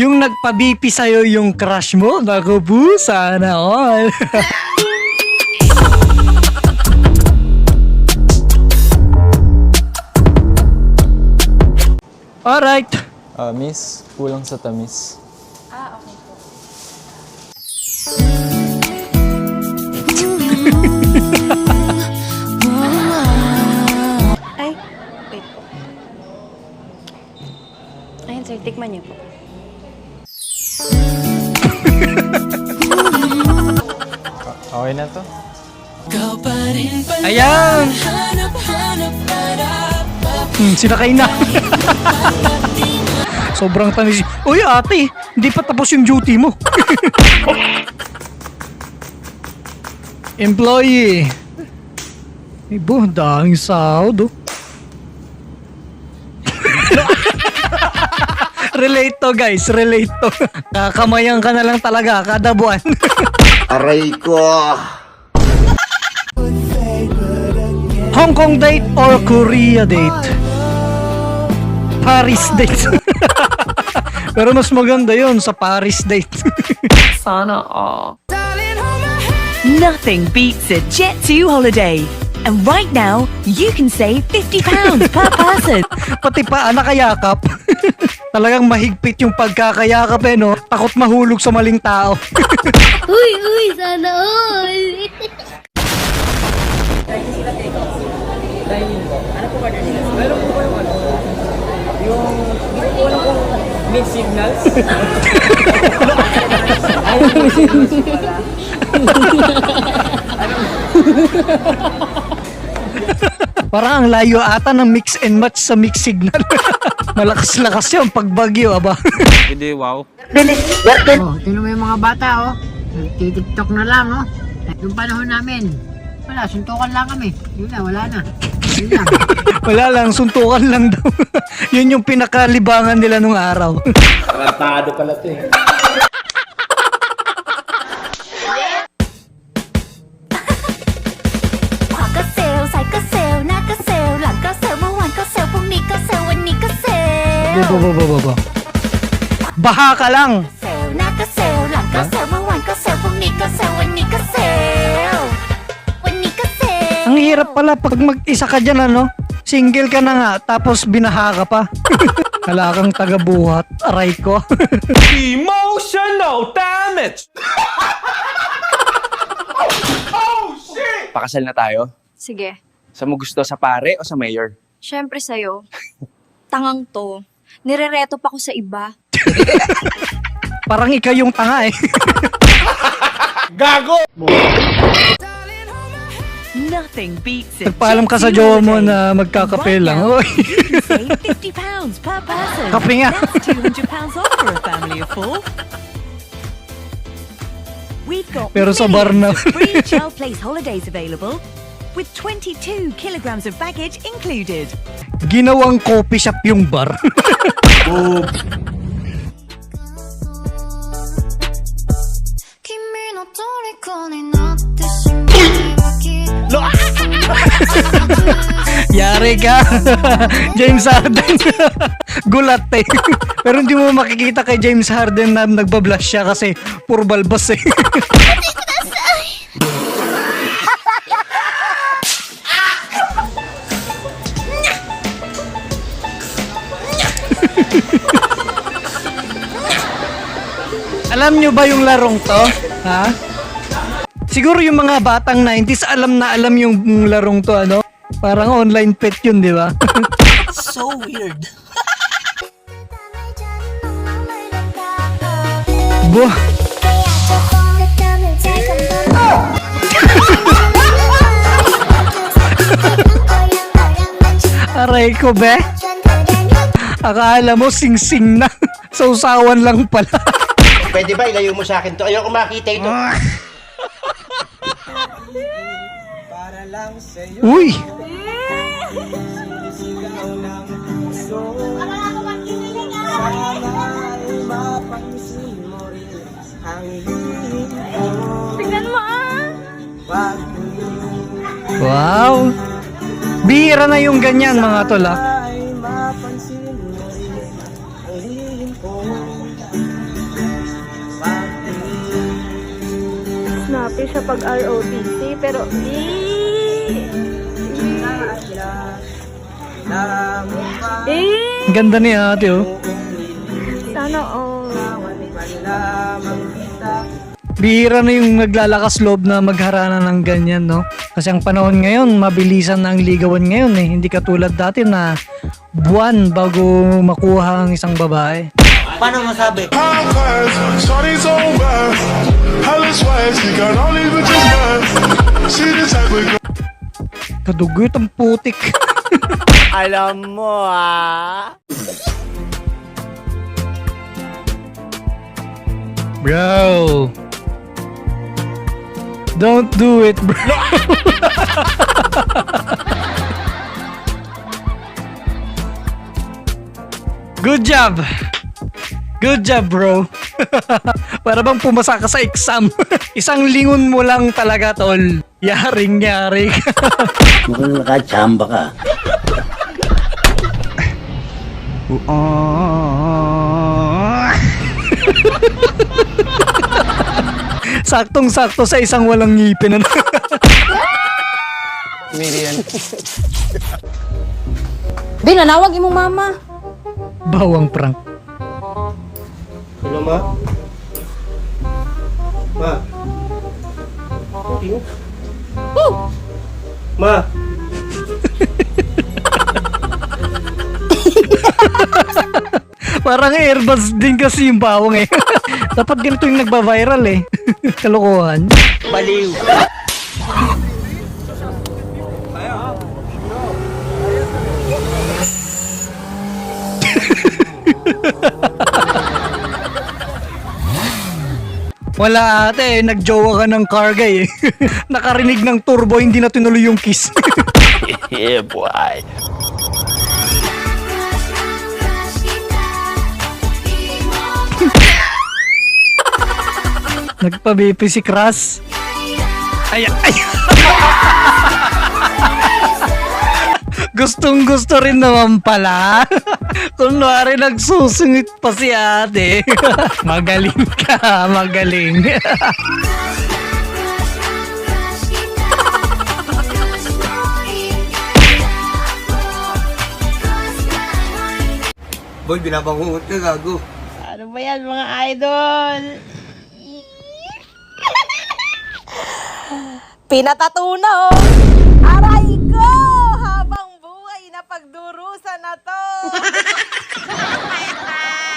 Yung nagpa-BP sa'yo yung crush mo? Naku po, sana all. Alright. Ah, miss, kulang sa tamis. Ay, wait po. Ayan sir, tikman niyo po. Okay na to? Ayan! Hmm, sinakay na. Sobrang tanis. Uy ate, hindi pa tapos yung duty mo. Employee. Ibo, daming sahod oh. Relate to guys, relate to. Kakamayan ka na lang talaga kada buwan. Aray ko. Hong Kong date or Korea date? Paris date. Pero mas maganda yon sa Paris date. Sana all. Nothing beats a Jet2 holiday. And right now, you can save £50 per person. Pati pa nakayakap. Talagang mahigpit yung pagkakayakap eh no. Takot mahulog sa maling tao. Uy, uy, sana all. Parang ang layo ata ng mix and match sa mix signal. Malakas-lakas yun pag bagyo, aba. Oh, tingnan mo yung mga bata, oh. Nagtitiktok na lang, oh. Yung panahon namin, wala, suntukan lang kami. Yun na, wala na. Yun lang. Wala lang, suntukan lang daw. Yun yung pinakalibangan nila nung araw. Quagga ล Bo, bo, bo, bo, bo. Baha ka lang. เซลnaga sale, lagga sale, เมื่อวานก็เซลพรุ่งนี้ก็เซลวันนี้ก็เซลวันนี้ก็เซล Ang hirap pala pag mag-isa ka dyan, ano? Single ka na nga, tapos binaha ka pa. Wala kang taga-buhat. Aray ko. Emotional damage! Pakasal na tayo? Sige, Sa mo gusto, sa pare o sa mayor? syempre sa'yo. Tangang to. Nirereto pa ko sa iba. Parang ikaw yung tanga eh. Nothing beats a Nagpaalam ka sa Jet2 jowa mo na magkakape lang. save £50 per person. Kape nga. That's £200 off for a family of four. We've got Pero sa bar na- free child place holidays available with 22 kilograms of baggage included. Ginawang coffee shop yung bar. oh. Yari ka. James Harden. Gulat eh. Pero hindi mo makikita kay James Harden na nagbablash siya kasi puro balbas eh. Alam nyo ba yung larong to? Ha? Siguro yung mga batang 90s alam na alam yung larong to ano? Parang online pet yun, di ba? Buh! Aray ko, be. Akala mo sing-sing na. Sausawan lang pala. Pwede ba ilayo mo sa akin to? Ayoko makita ito. Uy! Wow! Bihira na yung ganyan mga tol ah. Okay siya pag ROTC, pero Eh, Ang ganda ni ate oh. sana all. Bihira na yung naglalakas loob na magharana ng ganyan, no? Kasi ang panahon ngayon, mabilisan na ang ligawan ngayon eh. Hindi katulad dati na buwan bago makuha ang isang babae. Paano masabi? Kadugot ang putik. Alam mo ah. Bro. Don't do it, bro. Good job. Good job, bro. Para bang pumasa ka sa exam. Isang lingon mo lang talaga, tol. Yaring-yari ka. Mukhang nakachamba ka. Saktong-sakto sa isang walang ngipin. ano? Comedian. Binanawag imong mama. Bawang prank. Hello, ma? Ma? Ma? Parang airbuds din kasi yung bawang eh. Dapat ganito yung nagba-viral eh. Kalokohan. Baliw. Wala ate, nagjowa ka ng car guy eh. Nakarinig ng turbo, hindi na tinuloy yung kiss. Yeah, boy. Nagpabipi si Kras. Ay, ay. Gustong gusto rin naman pala. Kunwari nagsusungit pa si ate. magaling ka, magaling. Boy, binabangungot ka, gago. Ano ba yan mga idol? Pinatatunaw! Buhay na to!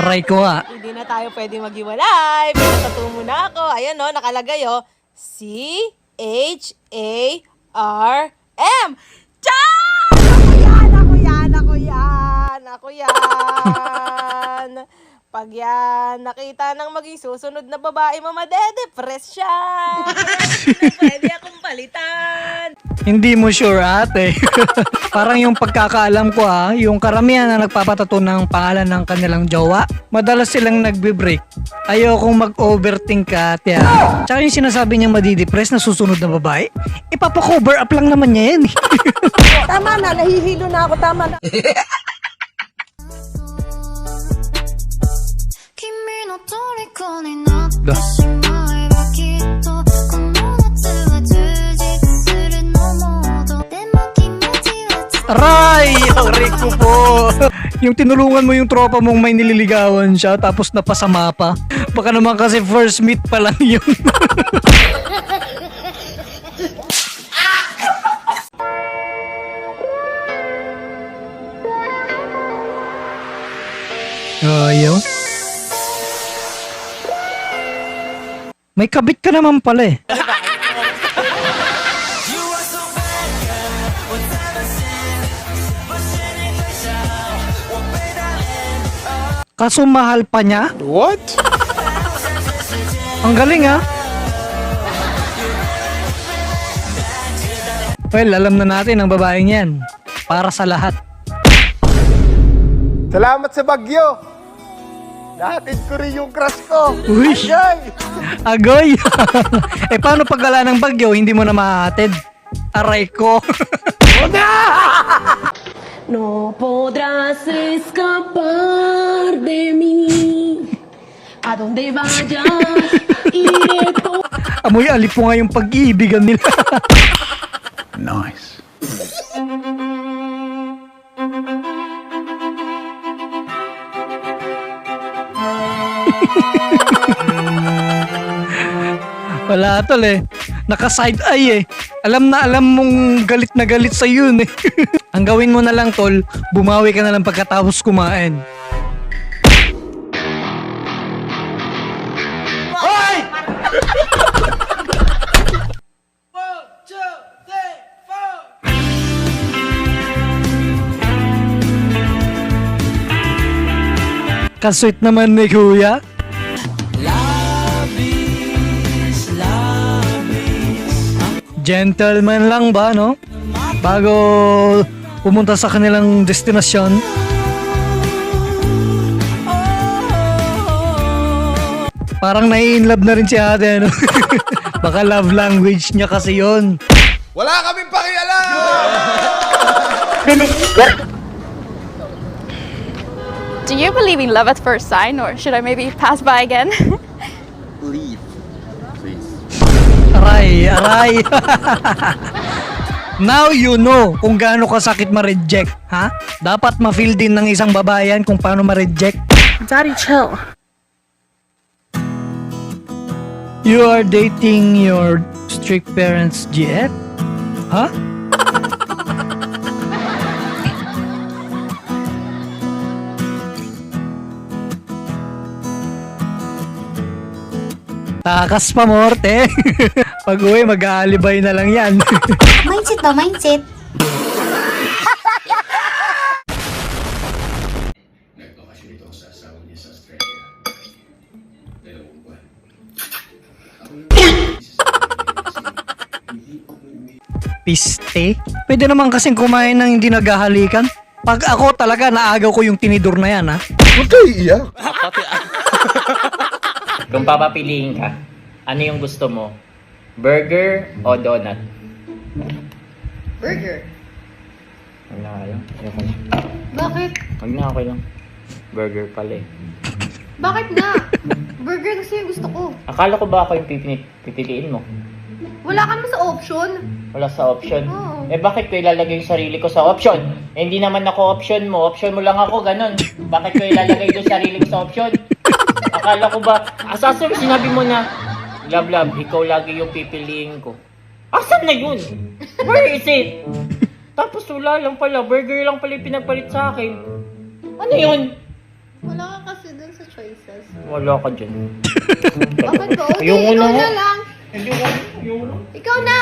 Aray ko nga. Hindi na tayo pwede maghiwalay. Pinatatu mo na ako. Ayan no, nakalagay oh. C-H-A-R-M. Chan! Ako yan! Ako yan! Ako yan! Ako yan! Pag yan, nakita ng maging susunod na babae, mamade-depress siya. Hindi pwede akong palitan. Hindi mo sure ate. Parang yung pagkakaalam ko ha, yung karamihan na nagpapatato ng pangalan ng kanilang jowa, madalas silang nagbe-break. Ayokong mag-overthink ka, ate ha. Tsaka yung sinasabi niya madidepress na susunod na babae, ipapa-cover up lang naman niya yan. Tama na, nahihilo na ako. Tama na. は Aray! Aray ko po! yung tinulungan mo yung tropa mong may nililigawan siya tapos napasama pa. Baka naman kasi first meet pa lang yun. Ayaw. May kabit ka naman pala eh. Kaso mahal pa niya? What? Ang galing ah. Well, alam na natin ang babaeng yan. Para sa lahat. Salamat sa bagyo. Nahatid ko rin yung crush ko. Uy! Agoy! eh paano pag wala ng bagyo, hindi mo na mahatid? Aray ko! No podrás escapar de mí. A donde vayas, iré por Amoy alipo nga yung pag-iibigan nila. Nice. Wala tol eh. Naka-side eye eh. Alam na alam mong galit na galit sa yun eh. Ang gawin mo na lang tol, bumawi ka na lang pagkatapos kumain. Kasweet naman ni Kuya. Gentleman lang ba, no? Bago pumunta sa kanilang destinasyon. Parang nai-inlove na rin si ate, no? Baka love language niya kasi yon. Wala kaming pakialam! Do you believe in love at first sight or should I maybe pass by again? Aray, aray. Now you know kung gaano kasakit ma-reject, ha? Dapat ma-feel din ng isang babayan kung paano ma-reject. Daddy, chill. You are dating your strict parents, GF? Ha? Takas pa, Morte. Pag uwi, mag-aalibay na lang yan. Mindset ba? Mindset? Piste? Pwede naman kasing kumain ng hindi naghahalikan. Pag ako talaga, naagaw ko yung tinidor na yan, ha? Huwag kayo iiyak. Kung papapiliin ka, ano yung gusto mo? Burger o donut? Burger. Huwag na kayo. Ayoko na. Bakit? Huwag na okay lang. Burger pala eh. Bakit na? Burger kasi yung gusto ko. Akala ko ba ako yung pipili- pipiliin mo? Wala ka naman sa option. Wala sa option. Oo. Eh bakit ko ilalagay yung sarili ko sa option? Eh, hindi naman ako option mo. Option mo lang ako, ganun. Bakit ko ilalagay yung sarili ko sa option? Akala ko ba, asasar sinabi mo na, love love, ikaw lagi yung pipiliin ko. Asan na yun? Where is it? Tapos wala lang pala, burger lang pala yung pinagpalit sa akin. Ano yun? Wala ka kasi dun sa choices. Wala ka dyan. Bakit ba? Okay, Ayoko ikaw na na, lang. Ayoko, ayoko. Ikaw na!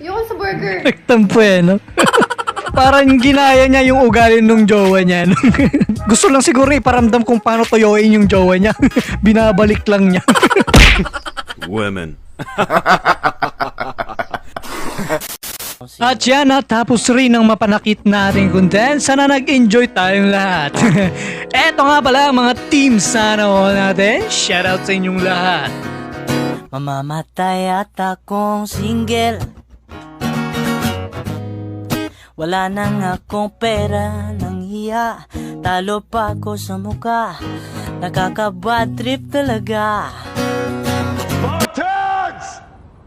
Ayoko sa burger. Nagtampo eh, no? Parang ginaya niya yung ugali nung jowa niya. no? Gusto lang siguro iparamdam kung paano toyoin yung jowa niya. Binabalik lang niya. Women. At yan, natapos rin ang mapanakit nating content. Sana nag-enjoy tayong lahat. Eto nga pala ang mga team sana all natin. Shoutout sa inyong lahat. Mamamatay at akong single Wala nang akong pera ng hiya Talo pa ako sa muka Nakakabad trip talaga!